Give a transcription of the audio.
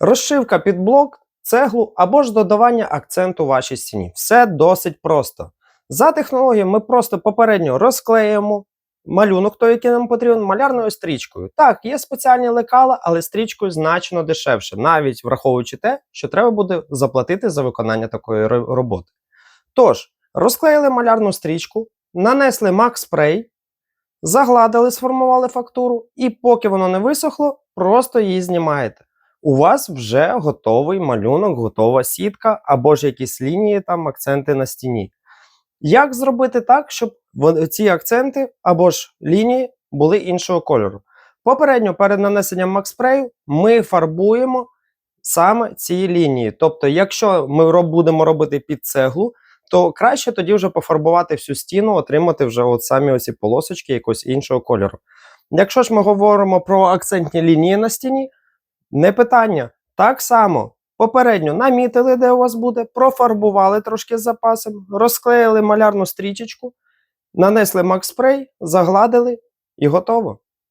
Розшивка під блок, цеглу або ж додавання акценту вашій стіні. Все досить просто. За технологією ми просто попередньо розклеїмо малюнок, той, який нам потрібен, малярною стрічкою. Так, є спеціальні лекала, але стрічкою значно дешевше, навіть враховуючи те, що треба буде заплатити за виконання такої роботи. Тож, розклеїли малярну стрічку, нанесли мак спрей, загладили, сформували фактуру, і поки воно не висохло, просто її знімаєте. У вас вже готовий малюнок, готова сітка або ж якісь лінії, там акценти на стіні. Як зробити так, щоб ці акценти або ж лінії були іншого кольору? Попередньо перед нанесенням макспрею ми фарбуємо саме ці лінії. Тобто, якщо ми будемо робити під цеглу, то краще тоді вже пофарбувати всю стіну, отримати вже от самі оці полосочки якогось іншого кольору. Якщо ж ми говоримо про акцентні лінії на стіні, не питання. Так само попередньо намітили, де у вас буде, профарбували трошки з запасом, розклеїли малярну стрічечку, нанесли макспрей, загладили і готово.